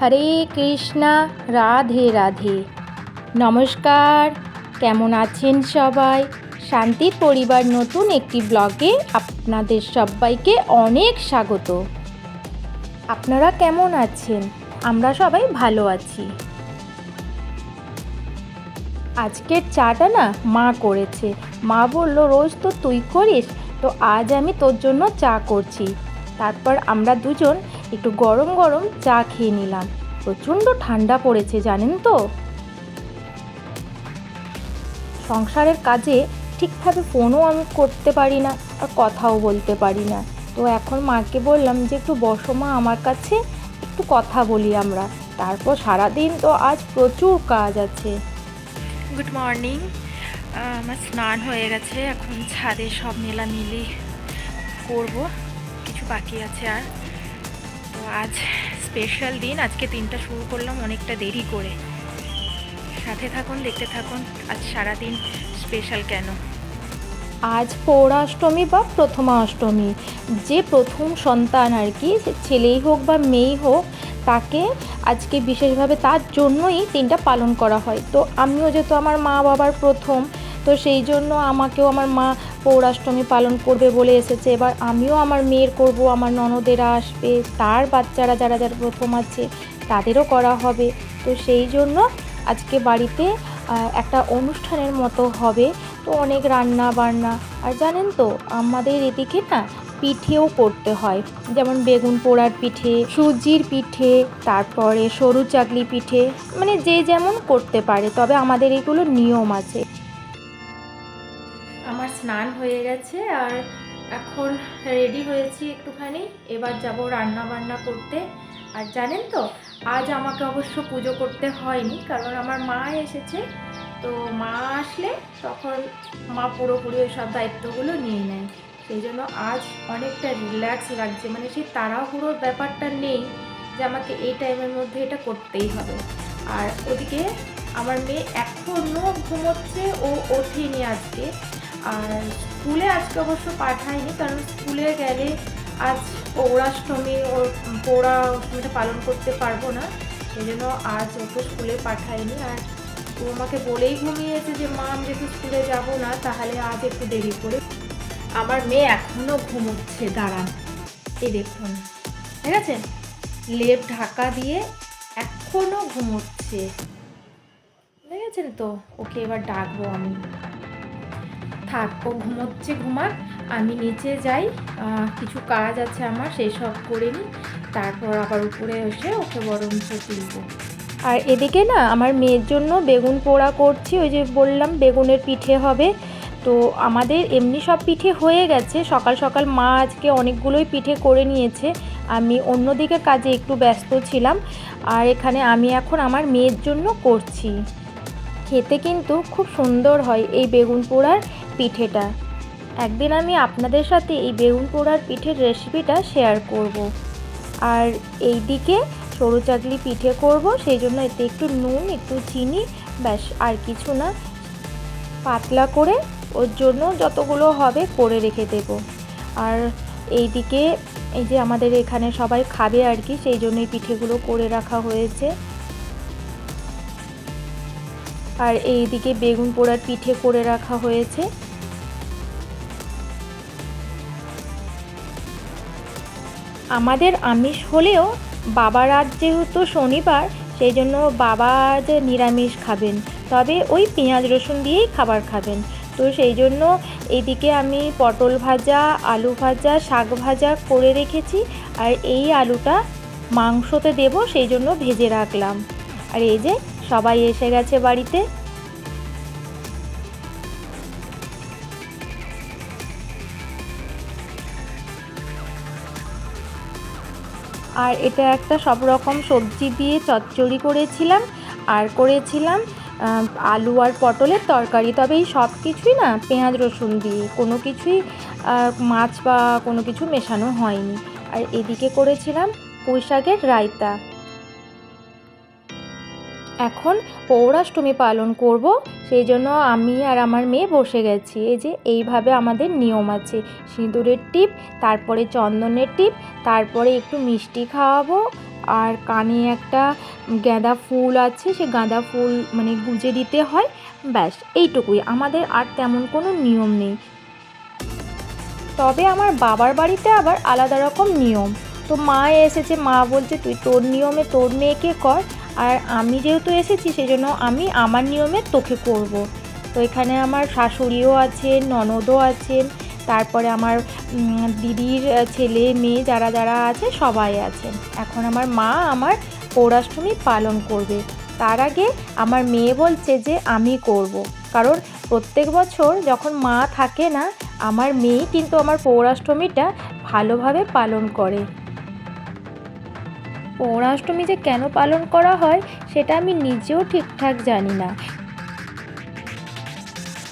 হরে কৃষ্ণা, রাধে রাধে। নমস্কার, কেমন আছেন সবাই? শান্তির পরিবার নতুন একটি ব্লগে আপনাদের সবাইকে অনেক স্বাগত। আপনারা কেমন আছেন? আমরা সবাই ভালো আছি। আজকের চাটা না মা করেছে। মা বলল, রোজ তো তুই করিস, তো আজ আমি তোর জন্য চা করছি। তারপর আমরা দুজন একটু গরম গরম চা খেয়ে নিলাম। প্রচণ্ড ঠান্ডা পড়েছে, জানেন তো? সংসারের কাজে ঠিকভাবে ফোনও আমি করতে পারি না, আর কথাও বলতে পারি না। তো এখন মাকে বললাম যে, একটু বসো মা আমার কাছে, একটু কথা বলি আমরা। তারপর সারাদিন তো আজ প্রচুর কাজ আছে। গুড মর্নিং আমার স্নান হয়ে গেছে, এখন ছাদে সব মেলামিলি করব, কিছু বাকি আছে আর। তো আজ স্পেশাল দিন। আজকে দিনটা শুরু করলাম অনেকটা দেরি করে। সাথে থাকুন, দেখতে থাকুন, আজ সারাদিন স্পেশাল কেন? আজ পৌরাষ্টমী বা প্রথমাষ্টমী। যে প্রথম সন্তান আর কি ছেলেই হোক বা মেয়েই হোক, তাকে আজকে বিশেষভাবে তার জন্যই দিনটা পালন করা হয়। তো আমিও যেহেতু আমার মা বাবার প্রথম তো সেই জন্য আমাকেও আমার মা পৌরাষ্টমী পালন করবে বলে এসেছে। এবার আমিও আমার মেয়ের করব, আমার ননদেরা আসবে, তার বাচ্চারা যারা যারা প্রথম আছে, তাদেরও করা হবে। তো সেই জন্য আজকে বাড়িতে একটা অনুষ্ঠানের মতো হবে। তো অনেক রান্না বান্না আর জানেন তো, আমাদের এদিকে না পিঠেও করতে হয়। যেমন বেগুন পোড়ার পিঠে, সুজির পিঠে, তারপরে সরু চাকলি পিঠে মানে যে যেমন করতে পারে। তবে আমাদের এগুলো নিয়ম আছে। আমার স্নান হয়ে গেছে আর এখন রেডি হয়েছি একটুখানি। এবার যাব রান্না বান্না করতে। আর জানেন তো, আজ আমাকে অবশ্য পুজো করতে হয়নি কারণ আমার মা এসেছে। তো মা আসলে তখন মা পুরোপুরি ওই সব দায়িত্বগুলো নিয়ে নেয়। সেই জন্য আজ অনেকটা রিল্যাক্স লাগছে। মানে সেই তাড়াহুড়োর ব্যাপারটা নেই যে আমাকে এই টাইমের মধ্যে এটা করতেই হবে। আর ওদিকে আমার মেয়ে এখনও ঘুমোচ্ছে, ও ওঠেনি আজকে। আর স্কুলে আজকে অবশ্য পাঠায়নি, কারণ স্কুলে গেলে আজ পৌরাষ্টমী ওর পৌরা অষ্টমীটা পালন করতে পারব না। সেই জন্য আজ ওকে স্কুলে পাঠায়নি। আর ও আমাকে বলেই ঘুমিয়েছে যে, মা, আমি যেহেতু স্কুলে যাব না, তাহলে আজ একটু দেরি করে। আমার মেয়ে এখনও ঘুমোচ্ছে, দাঁড়ান। এই দেখুন, ঠিক আছে? লেপ ঢাকা দিয়ে এখনও ঘুমোচ্ছে। দেখেছেন তো? ওকে এবার ডাকবো আমি। থাক, ও ঘুমোচ্ছে, ঘুমাক। আমি নিচে যাই কিছু কাজ আছে আমার, সেই সব করে নিই। তারপর আবার উপরে এসে ওকে বরং তুলবো। আর এদিকে না, আমার মেয়ের জন্য বেগুন পোড়া করছি, ওই যে বললাম বেগুনের পিঠে হবে। তো আমাদের এমনি সব পিঠে হয়ে গেছে, সকাল সকাল মা আজকে অনেকগুলোই পিঠে করে নিয়েছে। আমি অন্যদিকে কাজে একটু ব্যস্ত ছিলাম, আর এখানে আমি এখন আমার মেয়ের জন্য করছি। খেতে কিন্তু খুব সুন্দর হয় এই বেগুন পোড়ার। পিঠেটা। একদিন আমি আপনাদের সাথে এই বেগুন পোড়ার পিঠের রেসিপিটা শেয়ার করব। আর এই দিকে সরু চাকলি পিঠে করব, সেই জন্য এতে একটু নুন, একটু চিনি, ব্যাস, আর কিছু না। পাতলা করে ওর জন্য যতগুলো হবে করে রেখে দেব। আর এই দিকে এই যে আমাদের এখানে সবাই খাবে আর কি, সেই জন্য এই পিঠেগুলো করে রাখা হয়েছে। আর এই দিকে বেগুন পোড়ার পিঠে করে রাখা হয়েছে। আমাদের আমিষ হলেও বাবার আজ যেহেতু শনিবার, সেই জন্য বাবা আজ নিরামিষ খাবেন। তবে ওই পেঁয়াজ রসুন দিয়েই খাবার খাবেন। তো সেই জন্য এদিকে আমি পটল ভাজা, আলু ভাজা, শাক ভাজা করে রেখেছি। আর এই আলুটা মাংসতে দেব, সেই জন্য ভেজে রাখলাম। আর এই যে সবাই এসে গেছে বাড়িতে। আর এটা একটা সব রকম সবজি দিয়ে চচ্চড়ি করেছিলাম আর করেছিলাম আলু আর পটলের তরকারি। তবে এই সব কিছুই না পেঁয়াজ, রসুন দিয়ে, কোনো কিছুই মাছ বা কোনো কিছু মেশানো হয়নি। আর এদিকে করেছিলাম পুঁই শাকের রায়তা। এখন পৌরাষ্টমী পালন করব, সেই জন্য আমি আর আমার মেয়ে বসে গেছি। এই যে, এইভাবে আমাদের নিয়ম আছে। সিঁদুরের টিপ, তারপরে চন্দনের টিপ, তারপরে একটু মিষ্টি খাওয়াবো। আর কানে একটা গাঁদা ফুল আছে, সে গাঁদা ফুল মানে গুজে দিতে হয়। ব্যাস, এইটুকুই। আমাদের আর তেমন কোনো নিয়ম নেই। তবে আমার বাবার বাড়িতে আবার আলাদা রকম নিয়ম। তো মা এসেছে, মা বলছে, তুই তোর নিয়মে তোর মেয়েকে কর আর আমি যেহেতু এসেছি সেই জন্য আমি আমার নিয়মে তোকে করব। তো এখানে আমার শাশুড়িও আছেন, ননদও আছেন, তারপরে আমার দিদির ছেলে, মেয়ে যারা যারা আছে, সবাই আছেন এখন আমার মা আমার পৌরাষ্টমী পালন করবে তার আগে আমার মেয়ে বলছে যে আমি করব। কারণ প্রত্যেক বছর যখন মা থাকে না, আমার মেয়ে কিন্তু আমার পৌরাষ্টমীটা ভালোভাবে পালন করে পৌরাষ্টমী যে কেন পালন করা হয়, সেটা আমি নিজেও ঠিকঠাক জানি না।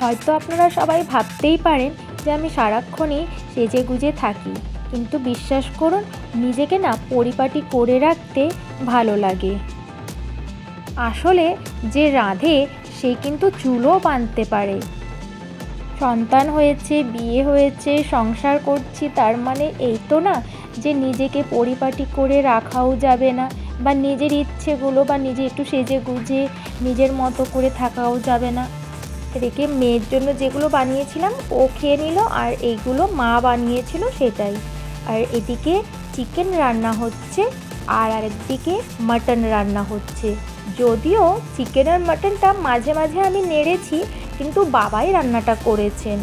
হয়তো আপনারা সবাই ভাবতেই পারেন যে আমি সারাক্ষণই সেজে গুজে থাকি, কিন্তু বিশ্বাস করুন, নিজেকে না পরিপাটি করে রাখতে ভালো লাগে। আসলে যে রাঁধে, সে কিন্তু চুলও বাঁধতে পারে। সন্তান হয়েছে, বিয়ে হয়েছে, সংসার করছি, তার মানে এই তো না যে নিজেকে পরিপাটি করে রাখাও যাবে না বা নিজের ইচ্ছেগুলো বা নিজে একটু সেজে গুজে নিজের মতো করে থাকাও যাবে না। রেখে মেয়ের জন্য যেগুলো বানিয়েছিলাম, ও খেয়ে নিল আর এইগুলো মা বানিয়েছিল সেটাই। আর এদিকে চিকেন রান্না হচ্ছে আর আরেকদিকে মাটন রান্না হচ্ছে। যদিও চিকেন আর মাটনটা মাঝে মাঝে আমি নেড়েছি, কিন্তু বাবাই রান্নাটা করেছেন।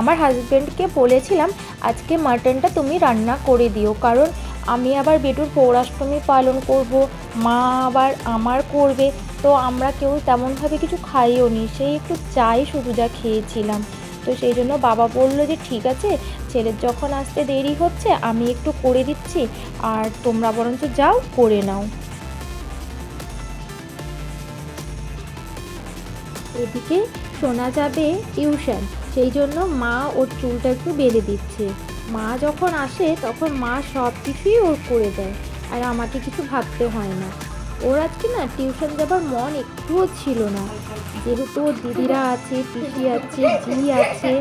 আমার হাজব্যান্ডকে বলেছিলাম, আজকে মাটনটা তুমি রান্না করে দিও। কারণ আমি আবার বেটুর পৌরাষ্টমী পালন করব, মা আবার আমার করবে। তো আমরা কেউ তেমনভাবে কিছু খাইও নি। সেই একটু চাই শুধু যা খেয়েছিলাম। তো সেই জন্য বাবা বলল যে, ঠিক আছে ছেলের যখন আসতে দেরি হচ্ছে, আমি একটু করে দিচ্ছি। আর তোমরা বরঞ্চ যাও, করে নাও। এদিকে শোনা যাবে টিউশন, সেই জন্য মা ওর চুলটা একটু বেঁধে দিচ্ছে। মা যখন আসে তখন মা সব কিছুই ওর করে দেয়, আর আমাকে কিছু ভাবতে হয় না। ওর আজকে না টিউশন যাবার মন একটুও ছিল না। যেহেতু ওর দিদিরা আছে, পিসি আছে জি আছে,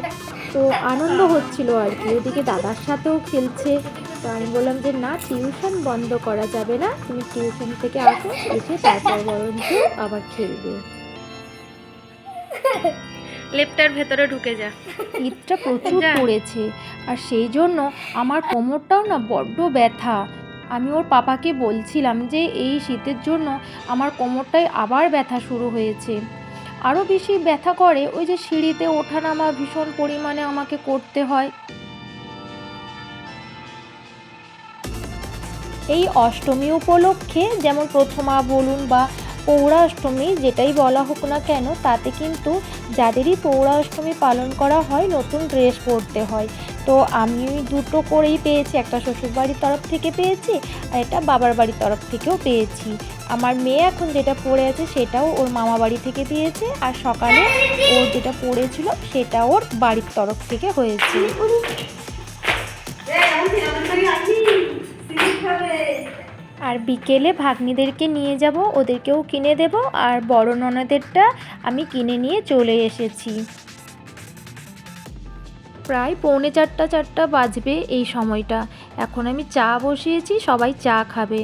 তো আনন্দ হচ্ছিল আর কি। ওদিকে দাদার সাথেও খেলছে। তো আমি বললাম যে, না, টিউশন বন্ধ করা যাবে না। তুমি টিউশন থেকে আসো, এসে তারপর বরঞ্চ আবার খেলবে। লেপটার ভেতরে ঢুকে যা। শীতটা প্রচুর পড়েছে আর সেই জন্য আমার কোমরটাও না বড্ড ব্যথা। আমি ওর পাপাকে বলছিলাম যে এই শীতের জন্য আমার কোমরটায় আবার ব্যথা শুরু হয়েছে। আরও বেশি ব্যথা করে ওই যে সিঁড়িতে ওঠানামা ভীষণ পরিমাণে আমাকে করতে হয়। এই অষ্টমী উপলক্ষে যেমন প্রথমা বলুন বা পৌরাষ্টমী যেটাই বলা হোক না কেন, তাতে কিন্তু যাদেরই পৌরাষ্টমী পালন করা হয়, নতুন ড্রেস পরতে হয়। তো আমি দুটো করেই পেয়েছি, একটা শ্বশুরবাড়ির তরফ থেকে পেয়েছি, আর এটা বাবার বাড়ির তরফ থেকেও পেয়েছি। আমার মেয়ে এখন যেটা পরে আছে, সেটাও ওর মামা বাড়ি থেকে দিয়েছে আর সকালে ও যেটা পরেছিল সেটা ওর বাড়ির তরফ থেকে হয়েছে। আর বিকেলে ভাগ্নিদেরকে নিয়ে যাব, ওদেরকেও কিনে দেব, আর বড় ননদেরটা আমি কিনে নিয়ে চলে এসেছি। প্রায় পৌনে চারটা চারটা বাজবে এই সময়টা। এখন আমি চা বসিয়েছি, সবাই চা খাবে।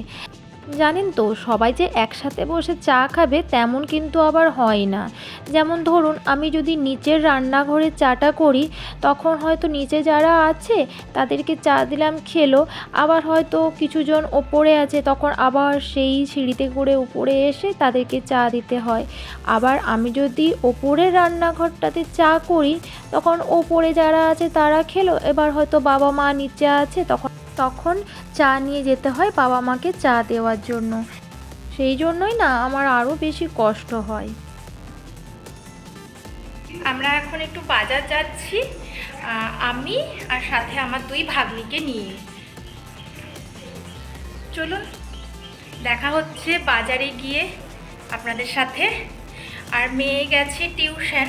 জানেন তো, সবাই যে একসাথে বসে চা খাবে তেমন কিন্তু আবার হয় না। যেমন ধরুন, আমি যদি নিচের রান্নাঘরে চাটা করি, তখন হয়তো নিচে যারা আছে, তাদেরকে চা দিলাম, খেলো। আবার হয়তো কিছুজন ওপরে আছে, তখন আবার সেই সিঁড়িতে করে উপরে এসে তাদেরকে চা দিতে হয়। আবার আমি যদি ওপরের রান্নাঘরটাতে চা করি, তখন ওপরে যারা আছে তারা খেলো। এবার হয়তো বাবা মা নিচে আছে, তখন তখন চা নিয়ে যেতে হয় বাবা মাকে চা দেওয়ার জন্য। সেই জন্যই না আমার আরও বেশি কষ্ট হয়। আমরা এখন একটু বাজার যাচ্ছি। আমি আর সাথে আমার দুই ভাগ্নিকে নিয়ে। চলুন, দেখা হচ্ছে বাজারে গিয়ে আপনাদের সাথে। আর মেয়ে গেছে টিউশন,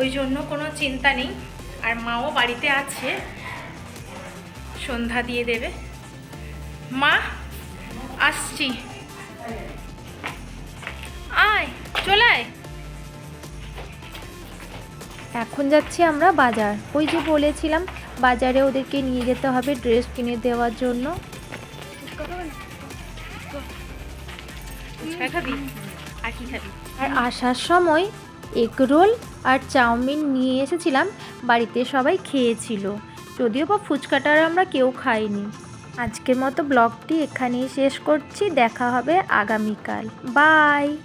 ওই জন্য কোনো চিন্তা নেই। আর মাও বাড়িতে আছে। সন্ধ্যা দিয়ে দেবে। মা আসছি। আয় চলে আয়। এখন যাচ্ছি আমরা বাজার। ওই যে বলেছিলাম বাজারে ওদেরকে নিয়ে যেতে হবে ড্রেস কিনে দেওয়ার জন্য। আর আসার সময় এগরোল আর চাউমিন নিয়ে এসেছিলাম বাড়িতে সবাই খেয়েছিল। যদিও বা ফুচকাটা আমরা কেউ খাইনি। আজকের মতো ব্লগটি এখানেই শেষ করছি। দেখা হবে আগামীকাল। বাই!